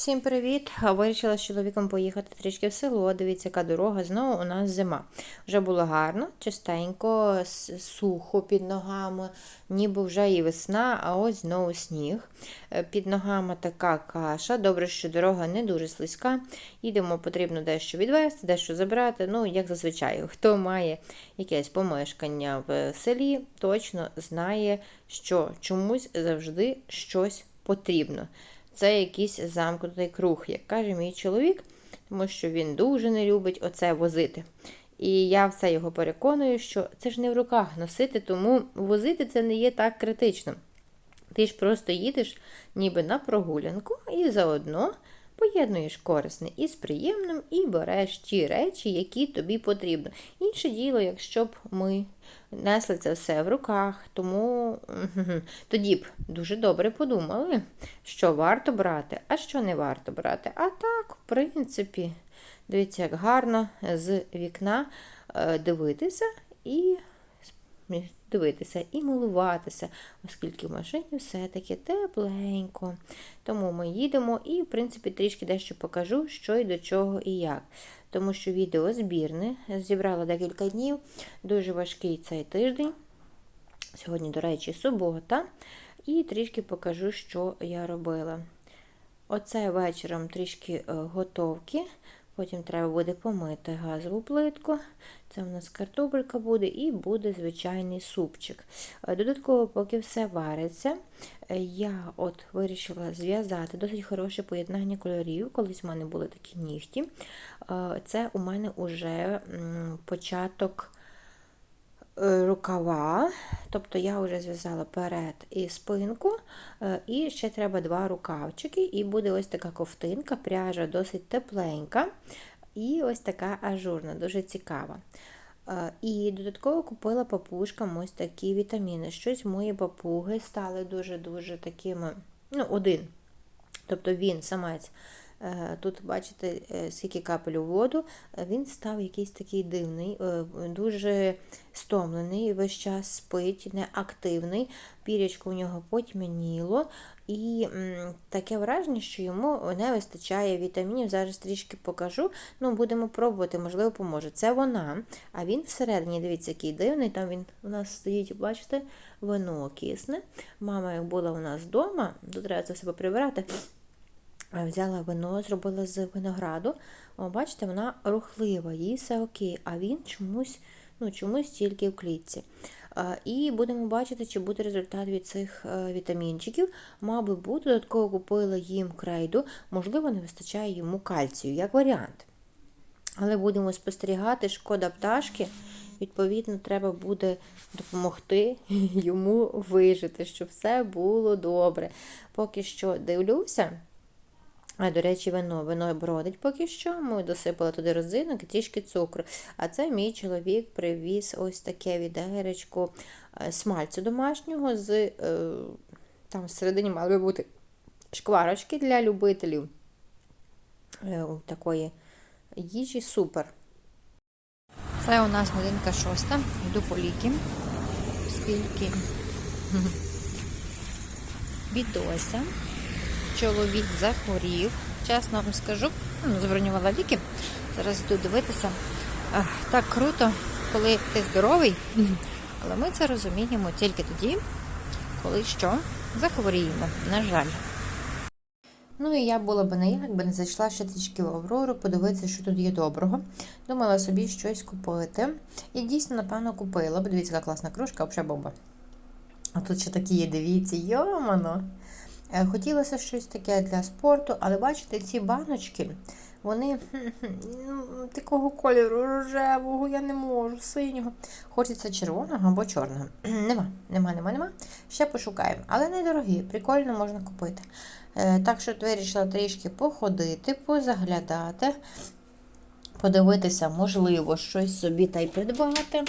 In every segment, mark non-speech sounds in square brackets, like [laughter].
Всім привіт! Вирішила з чоловіком поїхати трішки в село. Дивіться, яка дорога. Знову у нас зима. Вже було гарно, чистенько, сухо під ногами, ніби вже і весна, а ось знову сніг. Е, Під ногами така каша. Добре, що дорога не дуже слизька. Їдемо, потрібно дещо відвезти, дещо забрати. Ну, як зазвичай, хто має якесь помешкання в селі, точно знає, що чомусь завжди щось потрібно це якийсь замкнутий круг, як каже мій чоловік, тому що він дуже не любить оце возити. І я все його переконую, що це ж не в руках носити, тому возити це не є так критично. Ти ж просто їдеш ніби на прогулянку і заодно поєднуєш корисне із приємним і береш ті речі, які тобі потрібно. Інше діло, якщо б ми несли це все в руках, тому тоді б дуже добре подумали, що варто брати, а що не варто брати. А так, в принципі, дивіться, як гарно з вікна е, дивитися і дивитися і милуватися, оскільки в машині все-таки тепленько. Тому ми їдемо і, в принципі, трішки дещо покажу, що і до чого і як. Тому що відео збірне, зібрала декілька днів, дуже важкий цей тиждень. Сьогодні, до речі, субота. І трішки покажу, що я робила. Оце вечором трішки е, готовки. Потім треба буде помити газову плитку. Це у нас картопелька буде і буде звичайний супчик. Е, Додатково, поки все вариться, е, я от вирішила зв'язати досить хороше поєднання кольорів. Колись в мене були такі нігті. Е, Це у мене вже початок рукава, тобто я вже зв'язала перед і спинку, е, і ще треба два рукавчики, і буде ось така ковтинка, пряжа досить тепленька, і ось така ажурна, дуже цікава. Е, І додатково купила папушкам ось такі вітаміни. Щось мої папуги стали дуже-дуже такими, ну, один. Тобто він самець. Е, Тут, бачите, е, скільки капель у воду, е, він став якийсь такий дивний, дуже стомлений, весь час спить, неактивний, пірячко у нього потьмяніло, і таке враження, що йому не вистачає вітамінів. Зараз трішки покажу. Ну, будемо пробувати, можливо, поможе. Це вона, а він всередині, дивіться, який дивний. Там він у нас стоїть, бачите, вино кисне. Мама, як була у нас вдома, тут треба це все поприбирати. Е, Взяла вино, зробила з винограду. О, бачите, вона рухлива, їй все окей, а він чомусь, ну, чомусь тільки в клітці. Е, І будемо бачити, чи буде результат від цих е, вітамінчиків. Мабуть, буде. Додатково купила їм крейду, можливо, не вистачає йому кальцію, як варіант. Але будемо спостерігати, шкода пташки. Відповідно, треба буде допомогти [laughs] йому вижити, щоб все було добре. Поки що дивлюся. А, до речі, вино. Вино бродить поки що. Ми досипали туди розинок і трішки цукру. А це мій чоловік привіз ось таке відеречко е, смальцю домашнього з е, там всередині мали би бути шкварочки для любителів е, такої їжі. Супер. Це у нас годинка шоста. Йду по ліки. Скільки бідося. Чоловік захворів. Чесно вам скажу, ну, забронювала ліки. Зараз йду дивитися. Так круто, коли ти здоровий, але ми це розуміємо тільки тоді, коли що захворіємо, на жаль. Ну і я була б не якби не зайшла ще трішки в Аврору, подивитися, що тут є доброго. Думала собі щось купити. І дійсно, напевно, купила. Бо дивіться, яка класна кружка, взагалі бомба. А тут ще такі є, дивіться, йомано. Е, Хотілося щось таке для спорту, але бачите, ці баночки, вони ну, такого кольору рожевого, я не можу, синього. Хочеться червоного або чорного. [clears throat] Нема, нема, нема, нема. Ще пошукаємо. Але недорогі, прикольно можна купити. Е, Так що вирішила трішки походити, позаглядати, подивитися, можливо, щось собі та й придбати.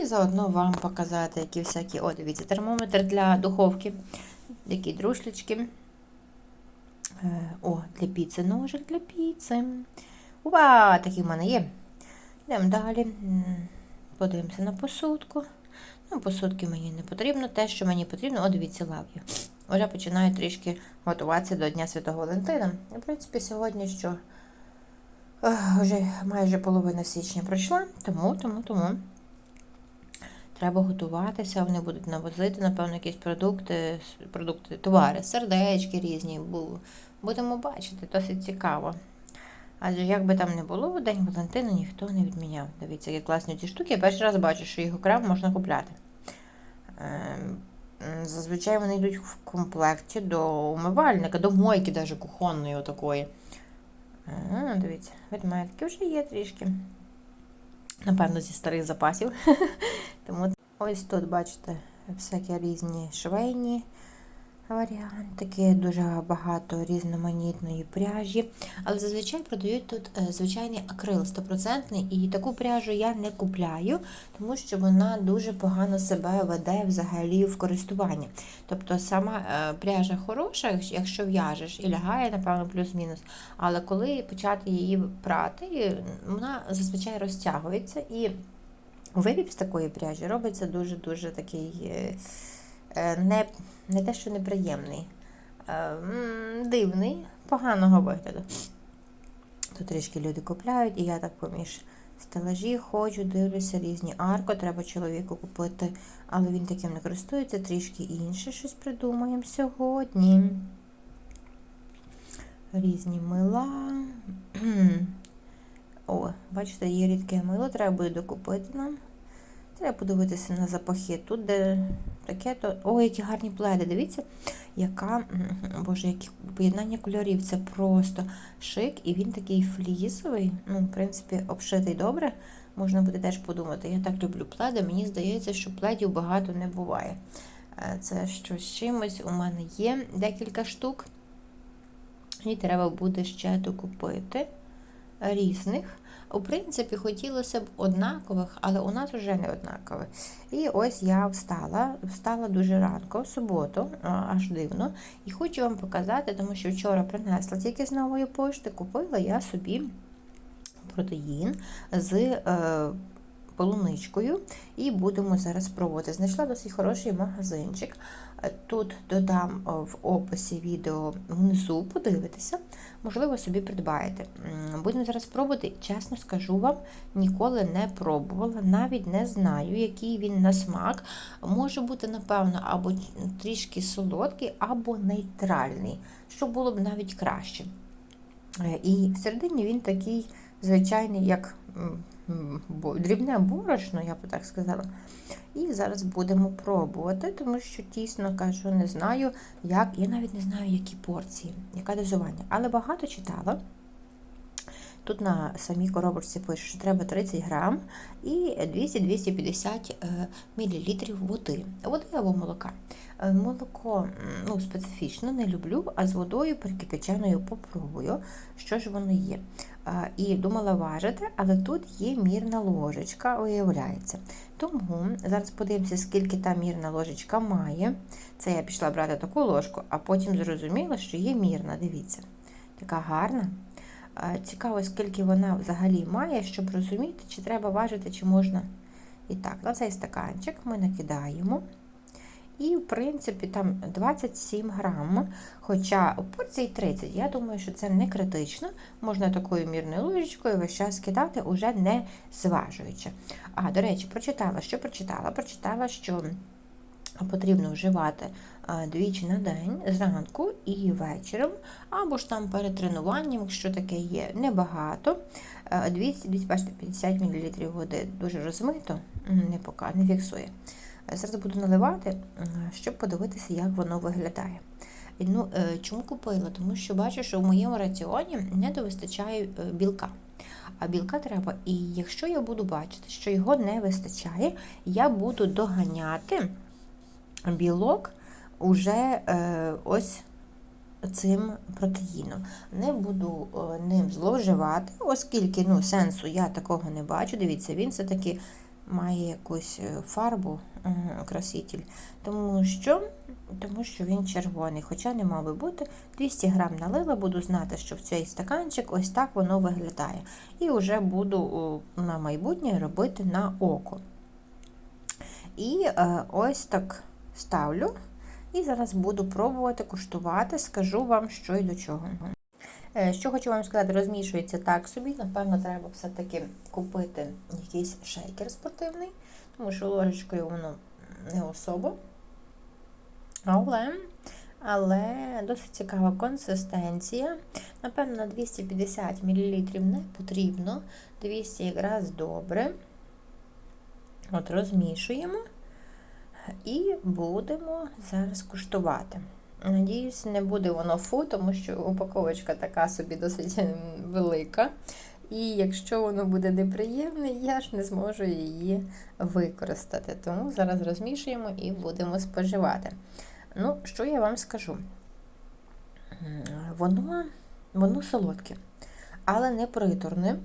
І заодно вам показати, які всякі, о, дивіться, термометр для духовки, які друшлячки. Е, О, для піци, ножик для піци. Ува, такі в мене є. Йдемо далі. Подивимося на посудку. Ну, посудки мені не потрібно. Те, що мені потрібно, о, дивіться, лав'ю. вже починаю трішки готуватися до Дня Святого Валентина. І, в принципі, сьогодні що вже майже половина січня пройшла, тому, тому, тому треба готуватися. Вони будуть навозити, напевно, якісь продукти, продукти, товари, сердечки різні. Будемо бачити, досить цікаво. Адже як би там не було, в День Валентина ніхто не відміняв. Дивіться, які класні ці штуки. Я перший раз бачу, що їх окремо можна купляти. Ем, Зазвичай вони йдуть в комплекті до умивальника, до мойки, навіть кухонної отакої. А, дивіться, ведмедки вже є трішки. Напевно, зі старих запасів. [laughs] Тому ось тут, бачите, всякі різні швейні варіантики, дуже багато різноманітної пряжі. Але зазвичай продають тут е, звичайний акрил стопроцентний, і таку пряжу я не купляю, тому що вона дуже погано себе веде взагалі в користуванні. Тобто сама е, пряжа хороша, якщо в'яжеш і лягає, напевно, плюс-мінус. Але коли почати її прати, вона зазвичай розтягується і виріб з такої пряжі робиться дуже-дуже такий е, е, не, не те, що неприємний, е, дивний, поганого вигляду. Тут трішки люди купляють, і я так поміж стелажі ходжу, дивлюся різні арко, треба чоловіку купити, але він таким не користується, трішки інше щось придумаємо сьогодні. Різні мила. [clears throat] О, бачите, є рідке мило, треба буде докупити нам. Треба подивитися на запахи. Тут де таке то. О, які гарні пледи. Дивіться, яка, боже, які поєднання кольорів. Це просто шик, і він такий флісовий. Ну, в принципі, обшитий добре. Можна буде теж подумати. Я так люблю пледи. Мені здається, що пледів багато не буває. Е, Це щось чимось. У мене є декілька штук. І треба буде ще докупити різних. У принципі, хотілося б однакових, але у нас вже не однакові. І ось я встала, встала дуже ранко, в суботу, аж дивно. І хочу вам показати, тому що вчора принесла тільки з нової пошти, купила я собі протеїн з е, полуничкою. І будемо зараз пробувати. Знайшла досить хороший магазинчик. Е, Тут додам е, в описі відео внизу, подивитися, можливо, собі придбаєте. Будемо зараз пробувати. Чесно скажу вам, ніколи не пробувала, навіть не знаю, який він на смак. Може бути, напевно, або трішки солодкий, або нейтральний, що було б навіть краще. Е, І всередині він такий звичайний, як дрібне борошно, я би так сказала. І зараз будемо пробувати, тому що тісно кажу, не знаю, як. Я навіть не знаю, які порції, яке дозування. Але багато читала. Тут на самій коробочці пише, що треба 30 грам і 200-250 мл води. Води або молока. Е, Молоко ну, специфічно не люблю, а з водою перекипяченою попробую, що ж воно є. І думала важити, але тут є мірна ложечка, виявляється. Тому зараз подивимося, скільки та мірна ложечка має. Це я пішла брати таку ложку, а потім зрозуміла, що є мірна. Дивіться, така гарна. Цікаво, скільки вона взагалі має, щоб розуміти, чи треба важити, чи можна. І так, на цей стаканчик ми накидаємо. І, в принципі, там 27 грам, хоча у порції 30. Я думаю, що це не критично. Можна такою мірною ложечкою весь час кидати, уже не зважуючи. А, до речі, прочитала, що прочитала? Прочитала, що потрібно вживати двічі на день, зранку і вечором, або ж там перед тренуванням, якщо таке є, небагато. 200-250 мл води дуже розмито, не пока, не фіксує. Зараз буду наливати, щоб подивитися, як воно виглядає. Ну, е, чому купила? Тому що бачу, що в моєму раціоні не довистачає е, білка. А білка треба. І якщо я буду бачити, що його не вистачає, я буду доганяти білок уже е, ось цим протеїном. Не буду ним зловживати, оскільки ну, сенсу я такого не бачу. Дивіться, він все-таки має якусь фарбу, краситель, тому що, тому що він червоний, хоча не мав би бути. 200 грам налила, буду знати, що в цей стаканчик ось так воно виглядає. І вже буду на майбутнє робити на око. І е, ось так ставлю І зараз буду пробувати куштувати, скажу вам, що і до чого. Е, Що хочу вам сказати, розмішується так собі. Напевно, треба все-таки купити якийсь шейкер спортивний, тому що ложечкою воно не особо. Але, але досить цікава консистенція. Напевно, 250 мл не потрібно. 200 якраз добре. От розмішуємо і будемо зараз куштувати. Надіюсь, не буде воно фу, тому що упаковочка така собі досить велика. І якщо воно буде неприємне, я ж не зможу її використати. Тому зараз розмішуємо і будемо споживати. Ну, що я вам скажу? Воно, воно солодке, але не приторне.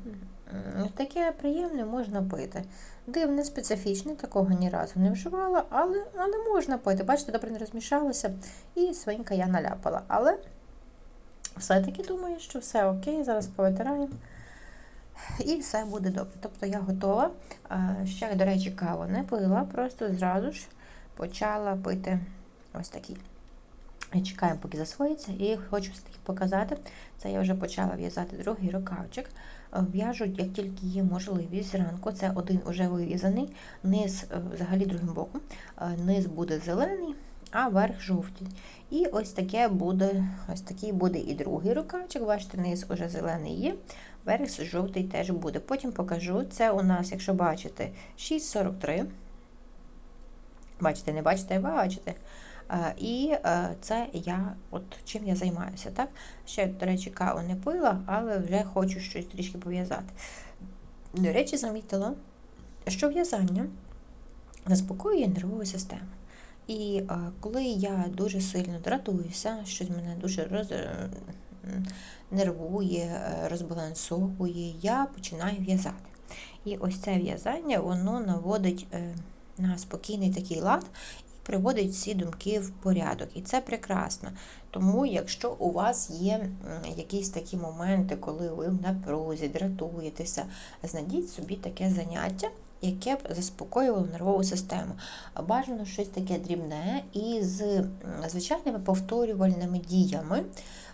Таке приємне можна пити. Дивне, специфічне, такого ні разу не вживала, але але можна пити. Бачите, добре не розмішалося, і свинька я наляпала. Але все-таки думаю, що все окей, зараз повитираємо. І все буде добре. Тобто я готова. Ще, до речі, каву не пила, просто зразу ж почала пити ось такий. Чекаємо, поки засвоїться, і хочу показати. Це я вже почала в'язати другий рукавчик. В'яжу, як тільки є можливість зранку. Це один вже вив'язаний, низ взагалі другим боком, низ буде зелений, а верх жовтий. І ось таке буде, ось такий буде і другий рукавчик. Бачите, низ уже зелений є, верх жовтий теж буде. Потім покажу. Це у нас, якщо бачите, 6,43. Бачите, не бачите, бачите. І це я, от чим я займаюся. так? Ще, до речі, каву не пила, але вже хочу щось трішки пов'язати. До речі, замітила, що в'язання заспокоює нервову систему. І коли я дуже сильно дратуюся, щось мене дуже роз... нервує, розбалансовує, я починаю в'язати. І ось це в'язання воно наводить е, на спокійний такий лад і приводить всі думки в порядок. І це прекрасно. Тому, якщо у вас є якісь такі моменти, коли ви в напрузі, дратуєтеся, знайдіть собі таке заняття. Яке б заспокоювало нервову систему. Бажано щось таке дрібне і з звичайними повторювальними діями,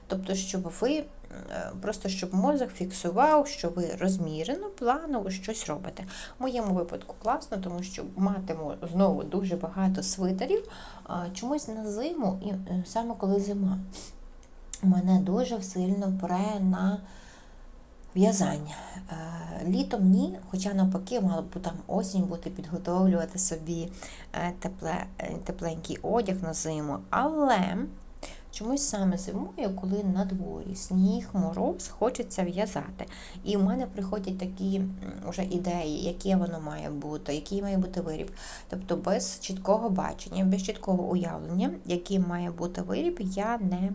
тобто, щоб ви Е, просто щоб мозок фіксував, що ви розмірено, планово щось робите. В моєму випадку класно, тому що матиму знову дуже багато свитерів, чомусь на зиму, і е, саме коли зима, мене дуже сильно пре на в'язання. Е, літом ні, хоча навпаки, мало б там осінь бути, підготовлювати собі тепле, тепленький одяг на зиму. Але Чомусь саме зимою, коли на дворі сніг, мороз, хочеться в'язати. І в мене приходять такі вже ідеї, яке воно має бути, який має бути виріб. Тобто без чіткого бачення, без чіткого уявлення, який має бути виріб, я не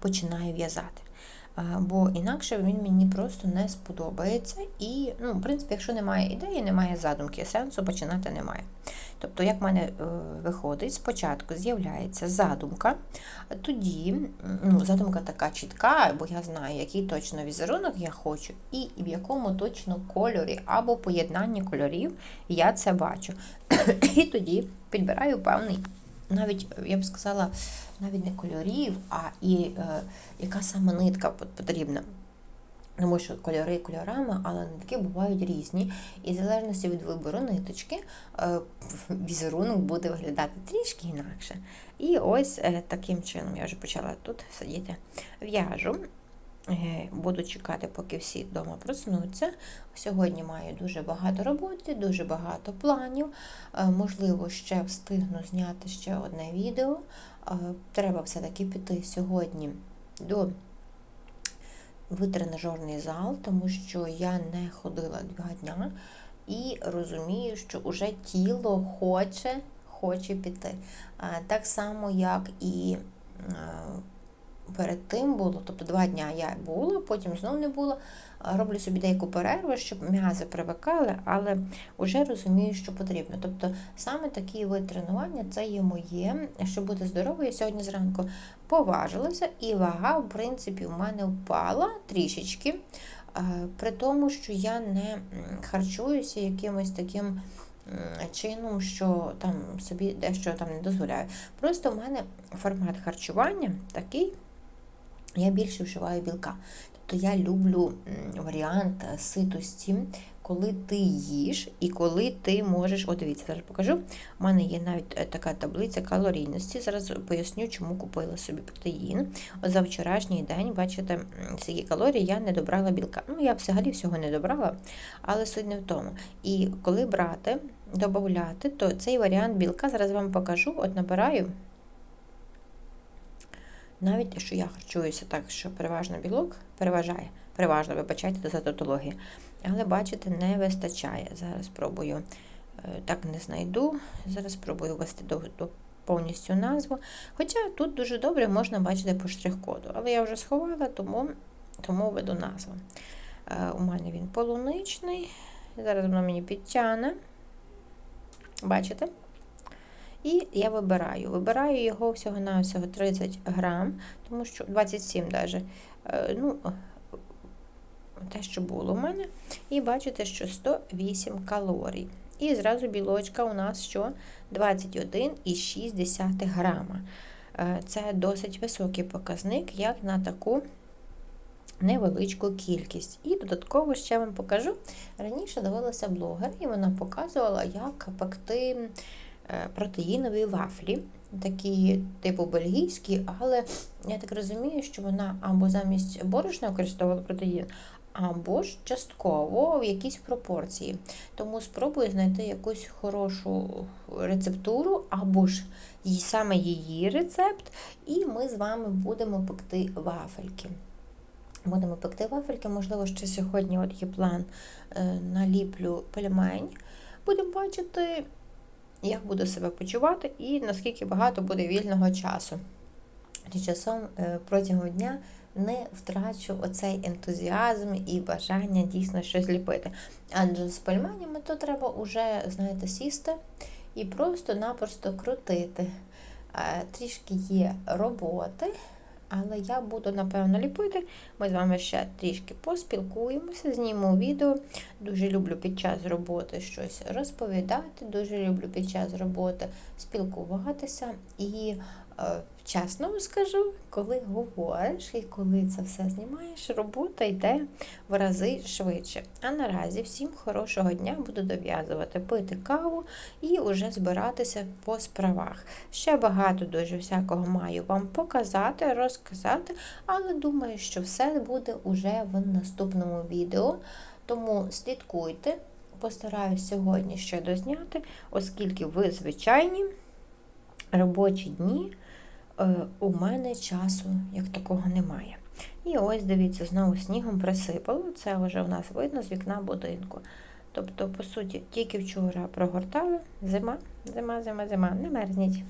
починаю в'язати бо інакше він мені просто не сподобається. І, ну, в принципі, якщо немає ідеї, немає задумки, сенсу починати немає. Тобто, як в мене е, виходить, спочатку з'являється задумка, тоді ну, задумка така чітка, бо я знаю, який точно візерунок я хочу, і в якому точно кольорі або поєднанні кольорів я це бачу. І тоді підбираю певний, навіть, я б сказала, навіть не кольорів, а і е, яка саме нитка потрібна. Тому що кольори кольорами, але нитки бувають різні. І в залежності від вибору ниточки, е, візерунок буде виглядати трішки інакше. І ось е, таким чином я вже почала тут сидіти. В'яжу. Е, буду чекати, поки всі вдома проснуться. Сьогодні маю дуже багато роботи, дуже багато планів. Можливо, ще встигну зняти ще одне відео. Треба все-таки піти сьогодні до в тренажерний зал, тому що я не ходила два дня і розумію, що вже тіло хоче, хоче піти. Так само, як і перед тим було, тобто два дні я була, потім знову не було. Роблю собі деяку перерву, щоб м'язи привикали, але вже розумію, що потрібно. Тобто саме такі вид тренування це є моє, щоб бути здоровою. Сьогодні зранку поважилася, і вага, в принципі, у мене впала трішечки, при тому, що я не харчуюся якимось таким чином, що там собі дещо там не дозволяю. Просто в мене формат харчування такий, я більше вживаю білка. Тобто я люблю варіант е, ситості, коли ти їш і коли ти можеш. О, дивіться, зараз покажу. У мене є навіть е, така таблиця калорійності. Зараз поясню, чому купила собі протеїн. От за вчорашній день, бачите, скільки калорій я не добрала білка. Ну, я взагалі всього не добрала, але суть не в тому. І коли брати, додати, то цей варіант білка зараз вам покажу. От набираю. Навіть що я харчуюся так, що переважно білок переважає, переважно, вибачайте за тавтологію. Але бачите, не вистачає. Зараз спробую, е, так не знайду. Зараз спробую ввести до, до повністю назву. Хоча тут дуже добре можна бачити по штрих-коду. Але я вже сховала, тому, тому веду назву. Е, У мене він полуничний. Зараз воно мені підтягне. Бачите? І я вибираю. Вибираю його всього-навсього 30 грам, тому що 27 навіть. Ну, те, що було в мене. І бачите, що 108 калорій. І зразу білочка у нас що 21,6 грама. Е, Це досить високий показник, як на таку невеличку кількість. І додатково ще вам покажу. Раніше дивилася блогер, і вона показувала, як пекти е, протеїнові вафлі, такі типу бельгійські, але я так розумію, що вона або замість борошна використовувала протеїн, або ж частково в якійсь пропорції. Тому спробую знайти якусь хорошу рецептуру, або ж саме її рецепт, і ми з вами будемо пекти вафельки. Будемо пекти вафельки, можливо, ще сьогодні от є план е, наліплю пельмень. Будемо бачити, як буду себе почувати і наскільки багато буде вільного часу. І часом е, протягом дня не втрачу оцей ентузіазм і бажання дійсно щось ліпити. Адже з пельменями то треба вже, знаєте, сісти і просто-напросто крутити. Е, Трішки є роботи, але я буду, напевно, ліпити. Ми з вами ще трішки поспілкуємося, зніму відео. Дуже люблю під час роботи щось розповідати, дуже люблю під час роботи спілкуватися і Е, Чесно скажу, коли говориш і коли це все знімаєш, робота йде в рази швидше. А наразі всім хорошого дня буду дов'язувати, пити каву і вже збиратися по справах. Ще багато дуже всякого маю вам показати, розказати, але думаю, що все буде уже в наступному відео. Тому слідкуйте, постараюсь сьогодні ще дозняти, оскільки ви звичайні робочі дні. Е, у мене часу як такого немає. І ось, дивіться, знову снігом присипало. Це вже у нас видно з вікна будинку. Тобто, по суті, тільки вчора прогортали, зима, зима, зима, зима, не мерзніть.